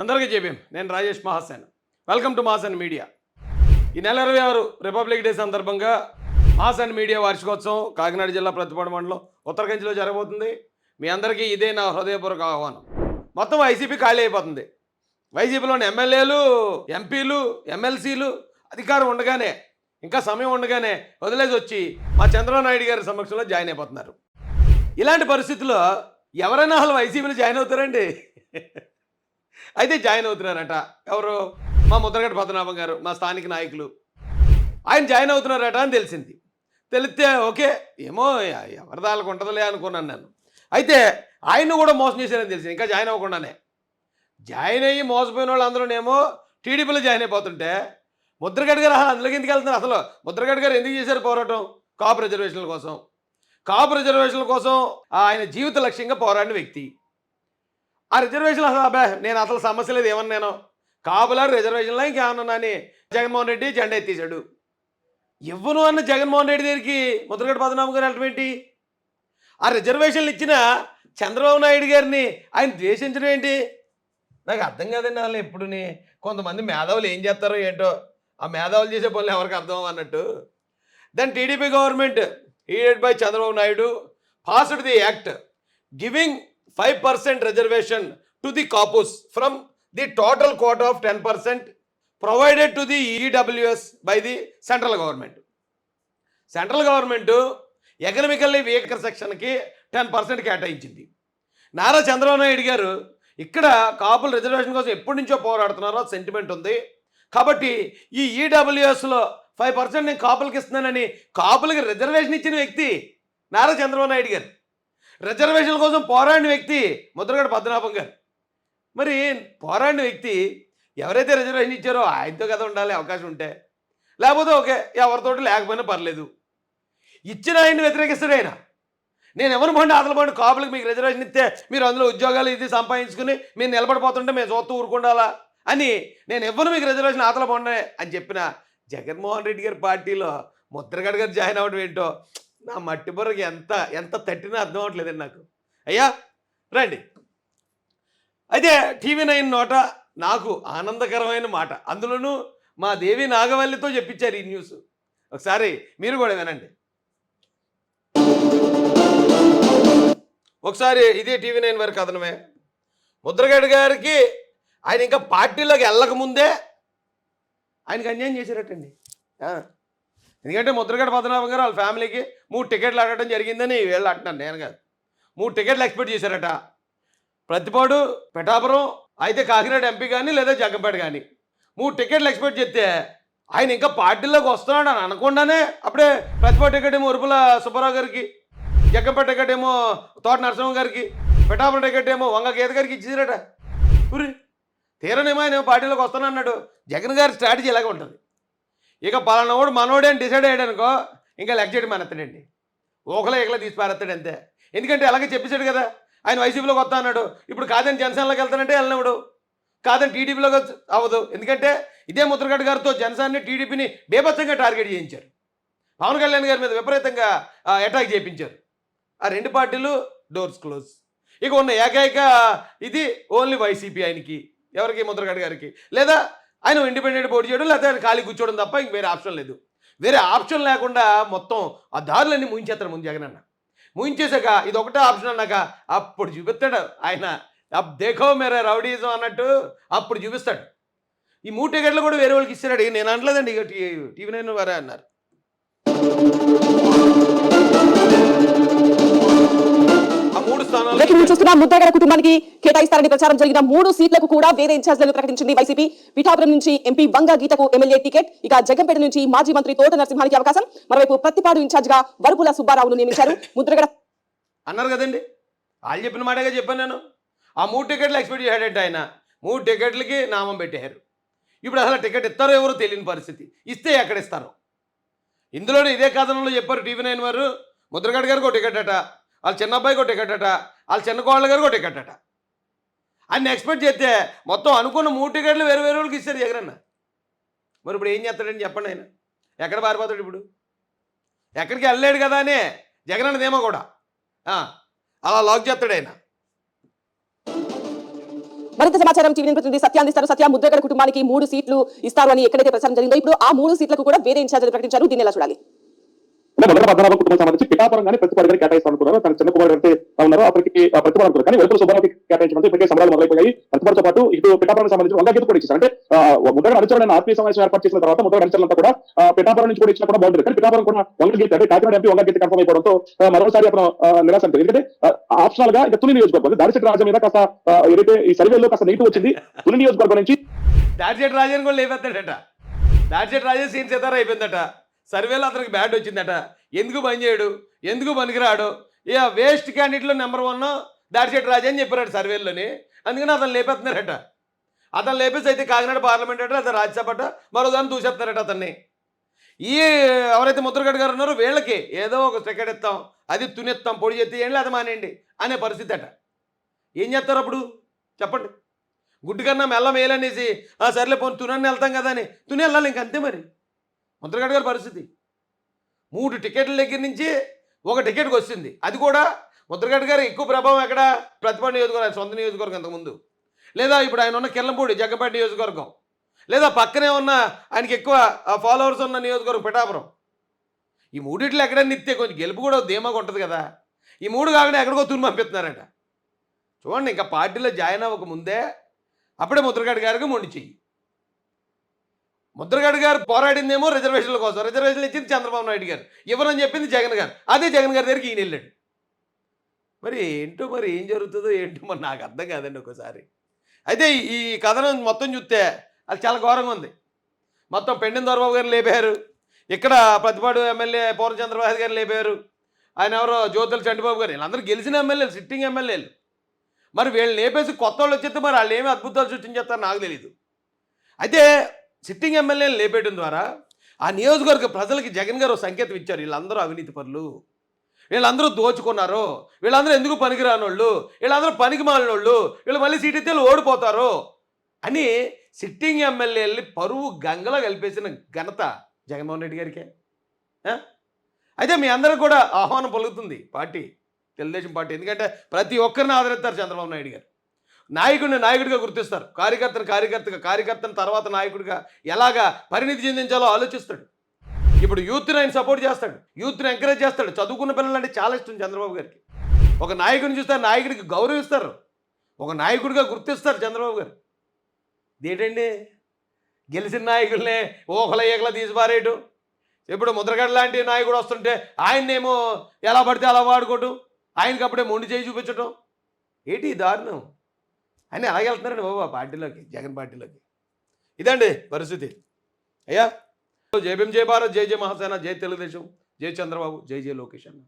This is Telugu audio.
అందరికీ చెప్పాం నేను Rajesh Mahasen. Welcome to Mahasen media ఈ నెల ఇరవై ఆరు రిపబ్లిక్ డే సందర్భంగా మహాసేన్ మీడియా వార్షికోత్సవం కాకినాడ జిల్లా ప్రతిపాడు మండలం ఉత్తరకంచిలో జరగబోతుంది. మీ అందరికీ ఇదే నా హృదయపూర్వక ఆహ్వానం. మొత్తం వైసీపీ ఖాళీ అయిపోతుంది. వైసీపీలోని ఎమ్మెల్యేలు ఎంపీలు ఎమ్మెల్సీలు అధికారం ఉండగానే ఇంకా సమయం ఉండగానే వదిలేసి వచ్చి మా చంద్రబాబు నాయుడు గారి సమక్షంలో జాయిన్ అయిపోతున్నారు. ఇలాంటి పరిస్థితుల్లో ఎవరైనా వాళ్ళు వైసీపీలో జాయిన్ అవుతారండి? అయితే జాయిన్ అవుతున్నారట. ఎవరు? మా ముద్రగడ్డ పద్మనాభం గారు మా స్థానిక నాయకులు. ఆయన జాయిన్ అవుతున్నారట అని తెలిసింది. తెలిస్తే ఓకే ఏమో ఎవరి దానికి ఉంటుందిలే అనుకున్నాను నేను. అయితే ఆయన కూడా మోసం చేశారని తెలిసింది. ఇంకా జాయిన్ అవ్వకుండానే. జాయిన్ అయ్యి మోసపోయిన వాళ్ళందరూనేమో టీడీపీలో జాయిన్ అయిపోతుంటే ముద్రగడ్డ గారు అందులోకి ఎందుకు వెళ్తున్నారు? అసలు ముద్రగడ్డ గారు ఎందుకు చేశారు పోరాటం? కాపు రిజర్వేషన్ల కోసం. కాపు రిజర్వేషన్ల కోసం ఆయన జీవిత లక్ష్యంగా పోరాడిన వ్యక్తి. ఆ రిజర్వేషన్ అసలు అబ్బా నేను అసలు సమస్య లేదు ఏమన్నా నేను? కాపులా రిజర్వేషన్లో ఇంకా అని జగన్మోహన్ రెడ్డి జెండా ఎత్తేసాడు ఇవ్వను అన్న జగన్మోహన్ రెడ్డి దగ్గరికి ముద్రగడ్డ పద్మనాభం గారు వెళ్ళటం ఏంటి? ఆ రిజర్వేషన్లు ఇచ్చిన చంద్రబాబు నాయుడు గారిని ఆయన ద్వేషించడం ఏంటి? నాకు అర్థం కాదండి అసలు ఎప్పుడుని. కొంతమంది మేధావులు ఏం చేస్తారో ఏంటో. ఆ మేధావులు చేసే పనులు ఎవరికి అర్థం అన్నట్టు. Then TDP government aided by Chandrababu Naidu passed the act giving five percent reservation to the Kapus from the total quota of ten percent provided to the EWS by the central government central government economically weaker సెక్షన్కి టెన్ పర్సెంట్ కేటాయించింది. నారా చంద్రబాబు నాయుడు గారు ఇక్కడ కాపుల రిజర్వేషన్ కోసం ఎప్పటి నుంచో పోరాడుతున్నారో సెంటిమెంట్ ఉంది. కాబట్టి ఈ ఈడబ్ల్యూఎస్లో ఫైవ్ పర్సెంట్ నేను కాపులకి ఇస్తున్నానని కాపులకి రిజర్వేషన్ ఇచ్చిన వ్యక్తి నారా చంద్రబాబు నాయుడు గారు. రిజర్వేషన్ల కోసం పోరాడిన వ్యక్తి ముద్రగడ పద్మనాభం గారు. మరి పోరాడిన వ్యక్తి ఎవరైతే రిజర్వేషన్ ఇచ్చారో ఆయనతో కదా ఉండాలి అవకాశం ఉంటే. లేకపోతే ఓకే ఎవరితోటి లేకపోయినా పర్లేదు. ఇచ్చిన ఆయన్ని వ్యతిరేకిస్తాడు ఆయన. నేను ఎవరు బండి అసలు బండి కాపులకు మీకు రిజర్వేషన్ ఇస్తే మీరు అందులో ఉద్యోగాలు ఇది సంపాదించుకుని మీరు నిలబడిపోతుంటే మేము చూస్తూ ఊరుకుండాలా అని నేను ఎవరు మీకు రిజర్వేషన్ ఆతల పండే అని చెప్పిన జగన్మోహన్ రెడ్డి గారి పార్టీలో ముద్రగడ గారు జాయిన్ అవ్వడం ఏంటో నా మట్టి బుర్రకి ఎంత ఎంత తట్టినా అర్థం అవ్వట్లేదండి నాకు. అయ్యా రండి. అయితే టీవీ నైన్ నోట నాకు ఆనందకరమైన మాట. అందులోనూ మా దేవి నాగవల్లితో చెప్పించారు ఈ న్యూస్. ఒకసారి మీరు కూడా వినండి. ఒకసారి ఇదే టీవీ నైన్ వారి కథనమే. ముద్రగడ్డ గారికి ఆయన ఇంకా పార్టీలోకి వెళ్ళకముందే ఆయనకు ఆయనకి అన్యాయం చేశారటండి. ఎందుకంటే ముద్రగడ పద్మనాభం గారు వాళ్ళ ఫ్యామిలీకి మూడు టికెట్లు అడగడం జరిగిందని వీళ్ళు అంటున్నాను నేను కాదు. మూడు టికెట్లు ఎక్స్పెక్ట్ చేశారట. ప్రతిపాడు పిఠాపురం అయితే కాకినాడ ఎంపీ కానీ లేదా జగ్గంపేట కానీ మూడు టికెట్లు ఎక్స్పెక్ట్ చేస్తే ఆయన ఇంకా పార్టీలోకి వస్తున్నాడు అని అనకుండానే అప్పుడే ప్రతిపా టికెట్ ఏమో ఉరుపుల సుబ్బారావు గారికి జగ్గంపేట టికెట్ ఏమో తోట నరసింహ గారికి పిఠాపురం టికెట్ ఏమో వంగ గీత గారికి ఇచ్చేసారట ఉరి తీరనేమో ఆయన ఏమో పార్టీలోకి వస్తానన్నాడు. జగన్ గారి స్ట్రాటజీ ఇలాగే ఉంటుంది. ఇక పలానోడు మనోడే అని డిసైడ్ అయ్యాడు అనుకో ఇంకా లెక్క చేయడం మానేస్తాడండి. ఓకలో ఎగల తీసి పారేస్తాడు అంతే. ఎందుకంటే అలాగే చెప్పేశాడు కదా ఆయన వైసీపీలోకి వస్తా అన్నాడు. ఇప్పుడు కాదని జనసేనలోకి వెళ్తానంటే వెళ్ళినప్పుడు కాదని టీడీపీలోకి వచ్చి- అవ్వదు. ఎందుకంటే ఇదే ముద్రగడ్డ గారితో జనసేనని టీడీపీని బేభత్సంగా టార్గెట్ చేయించారు. పవన్ కళ్యాణ్ గారి మీద విపరీతంగా అటాక్ చేయించారు. ఆ రెండు పార్టీలు డోర్స్ క్లోజ్ ఇక ఉన్న ఏకైక ఇది ఓన్లీ వైసీపీ ఆయనకి ఎవరికి? ముద్రగడ్డ గారికి. లేదా ఆయన ఇండిపెండెంట్ పోటీ చేయడం లేకపోతే ఖాళీ కూర్చోవడం తప్ప ఇంక వేరే ఆప్షన్ లేదు. వేరే ఆప్షన్ లేకుండా మొత్తం ఆ దారులన్నీ ముయించేస్తాడు ముందు జగన్ అన్న. ముయించేశాక ఇది ఒకటే ఆప్షన్ అన్నాక అప్పుడు చూపిస్తాడు ఆయన. దేఖో మేరే రౌడీజం అన్నట్టు అప్పుడు చూపిస్తాడు. ఈ మూడు టికెట్లు కూడా వేరే వాళ్ళకి ఇస్తాడు నేను అనలేదండి ఇక టీవీ నైన్ వారే అన్నారు. బ్రేకింగ్ చూస్తున్న ముద్రగడ కుటుంబానికి కేటాయిస్తారని ప్రచారం జరిగిన మూడు సీట్లకు కూడా వేరే ఇన్ఛార్జ్లను ప్రకటించింది వైసీపీ. పిఠాపురం నుంచి ఎంపీ వంగ గీతకు ఎమ్మెల్యే టికెట్. ఇక జగంపేట నుంచి మాజీ మంత్రి తోట నరసింహానికి అవకాశం. మరోవైపు ప్రతిపాడు ఇన్ఛార్జ్గా వరపుల సుబ్బారావును నియమించారు ముద్రగడ అన్నారు కదండి. వాళ్ళు చెప్పిన మాటగా చెప్పాను నేను. ఆ మూడు టికెట్లు ఎక్స్పెక్ట్ చేశాడంటే ఆయన. మూడు టికెట్లకి నామం పెట్టారు. ఇప్పుడు అసలు టికెట్ ఇస్తారో ఎవరో తెలియని పరిస్థితి. ఇస్తే ఎక్కడ ఇస్తారో? ఇందులోనే ఇదే కథనంలో చెప్పారు టీవీ నైన్ వారు. ముద్రగడ్డ గారికి ఒక టికెట్ అట. వాళ్ళ చిన్న అబ్బాయికి ఒక టికెట్ అట వాళ్ళ చిన్న కోళ్ళ గారికి ఒక టికెట్ అట. అన్ని ఎక్స్పెక్ట్ చేస్తే మొత్తం అనుకున్న మూడు టికెట్లు వేరే వేరే వాళ్ళకి ఇస్తారు జగనన్న. మరి ఇప్పుడు ఏం చేస్తాడని చెప్పండి ఆయన. ఎక్కడ పారిపోతాడు ఇప్పుడు? ఎక్కడికి వెళ్ళలేడు కదా అని జగనన్నదేమో కూడా. ఆ, అలా లాక్ చేస్తాడు ఆయన. మరింత సమాచారం టీవీ ప్రతినిధి సత్య అందిస్తారు సత్య ముద్రగడ కుటుంబానికి మూడు సీట్లు ఇస్తారు అని ఎక్కడైతే ప్రచారం జరిగిందో ఇప్పుడు ఆ మూడు సీట్లకు కూడా వేరే ఇన్ఛార్జ్ ప్రకటించారు. దీన్ని ఎలా చూడాలి? అంటే మొదట పద్మనాభ కుటుంబం సంబంధించి పిఠాపురం కానీ ప్రతిపాడు గారికి కేటాయిస్తానుకున్నారు తన చిన్న కుమారుడు అయితే ఉన్నారు అప్పటికి ఆ, ప్రతిపాడు అనుకున్నారు. కానీ వెలుపుల సుబ్బారావుకి కేటాయించడం ఇప్పటికే సమరాలు మొదలైపోయాయి. ప్రతిపాడుతో పాటు ఇటు పిఠాపురం సంబంధించి వంద గీత కూడా ఇచ్చారు. అంటే ఆ, ముద్దగడ అనుచరుడైన ఆత్మీయ సమావేశం ఏర్పాటు చేసిన తర్వాత ముద్దగడ అనుచరులంతా కూడా పిఠాపురం నుంచి కూడా ఇచ్చినా కూడా బాగుంటుంది. కానీ పిఠాపురం కూడా వంగ గీత అంటే కాకినాడ ఎంపీ వంగ గీత కన్ఫర్మ్ అయిపోవడంతో మరోసారి అతను నిరాశ అనిపించింది. ఎందుకంటే ఆప్షనల్గా ఇక తుని నియోజకవర్గం దాడిశెట్టి రాజు మీద కాస్త ఏదైతే ఈ సర్వేలో కాస్త నెగిటివ్ వచ్చింది తుని నియోజకవర్గం నుంచి దాడిచెట్టు రాజన్ కూడా లేపెత్తాడట దాడిచెట్టు రాజన్ సీన్ సితారా అయిపోయిందట. సర్వేలో అతనికి బ్యాట్ వచ్చిందట. ఎందుకు పని చేయడు? ఎందుకు పనికిరాడు? ఇక వేస్ట్ క్యాండిడేట్లో నెంబర్ వన్ దాడిచెట్టు రాజా అని చెప్పారట సర్వేలోని అందుకని అతను లేపేస్తున్నారట. అతను లేపేసి అయితే కాకినాడ పార్లమెంట్ అట అతను రాజ్యసభ అట మరో దాన్ని దూసేస్తున్నారట అతన్ని. ఈ ఎవరైతే ముద్రగడ్డ గారు ఉన్నారో వీళ్ళకి ఏదో ఒక టికెట్ ఇస్తాం అది తునెత్తాం పొడి చేస్తే అది మానేయండి అనే పరిస్థితి అట. ఏం చేస్తారు అప్పుడు? చెప్పండి. గుడ్డు కన్నా మెల్ల మేలనేసి ఆ సర్లే పోనీ తునని వెళ్తాం కదా అని. తుని వెళ్ళాలి ఇంకంతే మరి. ముద్రగడ్డ గారి పరిస్థితి. మూడు టికెట్ల దగ్గర నుంచి ఒక టికెట్కి వచ్చింది. అది కూడా ముద్రగడ్డ గారు ఎక్కువ ప్రభావం ఎక్కడ? ప్రతిభ నియోజకవర్గం సొంత నియోజకవర్గం అంతకుముందు లేదా ఇప్పుడు ఆయన ఉన్న కిల్లంపూడి జగ్గపేట నియోజకవర్గం. లేదా పక్కనే ఉన్న ఆయనకి ఎక్కువ ఫాలోవర్స్ ఉన్న నియోజకవర్గం పిఠాపురం. ఈ మూడిట్లో ఎక్కడ నిత్తే కొంచెం గెలుపు కూడా ధీమాగా ఉంటుంది కదా. ఈ మూడు కాకుండా ఎక్కడికో తుని పంపిస్తున్నారట. చూడండి ఇంకా పార్టీలో జాయిన్ అవ్వక ముందే అప్పుడే ముద్రగడ్డ గారికి మొండి చెయ్యి. ముద్రగడ్ గారు పోరాడిందేమో రిజర్వేషన్ల కోసం. రిజర్వేషన్లు ఇచ్చింది చంద్రబాబు నాయుడు గారు. ఇవ్వనని చెప్పింది జగన్ గారు. అదే జగన్ గారి దగ్గరికి ఈయన వెళ్ళాడు. మరి ఏంటో మరి ఏం జరుగుతుందో ఏంటో మరి నాకు అర్థం కాదండి ఒకసారి. అయితే ఈ- కథనం మొత్తం చూస్తే అది చాలా ఘోరంగా ఉంది. మొత్తం పెండిన దొరబాబు గారిని లేపారు. ఇక్కడ ప్రతిపాడు ఎమ్మెల్యే పౌర చంద్రబాబు గారిని లేపారు. ఆయన ఎవరో జ్యోతుల చంటిబాబు గారు. వీళ్ళందరూ గెలిచిన ఎమ్మెల్యేలు సిట్టింగ్ ఎమ్మెల్యేలు. మరి వీళ్ళని లేపేసి కొత్త వాళ్ళు వచ్చేస్తే మరి వాళ్ళు ఏమి అద్భుతాలు సృష్టించేస్తారో నాకు తెలియదు అయితే సిట్టింగ్ ఎమ్మెల్యేని లేపేయడం ద్వారా ఆ నియోజకవర్గ ప్రజలకి జగన్ గారు ఒక సంకేతం ఇచ్చారు. వీళ్ళందరూ అవినీతి పరులు. వీళ్ళందరూ దోచుకున్నారు. వీళ్ళందరూ ఎందుకు పనికిరానోళ్ళు? వీళ్ళందరూ పనికి మాలినోళ్ళు. వీళ్ళు మళ్ళీ సీట్ ఇస్తే ఓడిపోతారు అని సిట్టింగ్ ఎమ్మెల్యేలని పరువు గంగలో కలిపేసిన ఘనత జగన్మోహన్ రెడ్డి గారికే. అయితే మీ అందరూ కూడా ఆహ్వానం పలుకుతుంది పార్టీ తెలుగుదేశం పార్టీ. ఎందుకంటే ప్రతి ఒక్కరిని ఆదరిస్తారు చంద్రబాబు నాయుడు గారు. నాయకుడిని నాయకుడిగా గుర్తిస్తారు. కార్యకర్తను కార్యకర్తగా కార్యకర్తను తర్వాత నాయకుడిగా ఎలాగా పరిణితి చెందించాలో ఆలోచిస్తాడు. ఇప్పుడు యూత్ని ఆయన సపోర్ట్ చేస్తాడు. యూత్ని ఎంకరేజ్ చేస్తాడు. చదువుకున్న పిల్లలు అంటే చాలా ఇష్టం చంద్రబాబు గారికి. ఒక నాయకుడిని చూస్తే నాయకుడికి గౌరవిస్తారు. ఒక నాయకుడిగా గుర్తిస్తారు చంద్రబాబు గారు. ఏంటండి గెలిచిన నాయకుల్నే ఓహల ఏకల తీసిపారేయటం. ఇప్పుడు ముద్రగడ లాంటి నాయకుడు వస్తుంటే ఆయన్నేమో ఎలా పడితే అలా వాడుకోవటం. ఆయనకి అప్పుడే మొండి చేయి చూపించటం. ఏంటి దారుణం? అని అలాగే వెళ్తున్నారండి బాబు ఆ పార్టీలోకి జగన్ పార్టీలోకి. ఇదండి పరిస్థితి. అయ్యా జై భీమ్ జై భారత్ జై జై మహాసేన జై తెలుగుదేశం జై చంద్రబాబు జై జై లోకేష్ అన్న.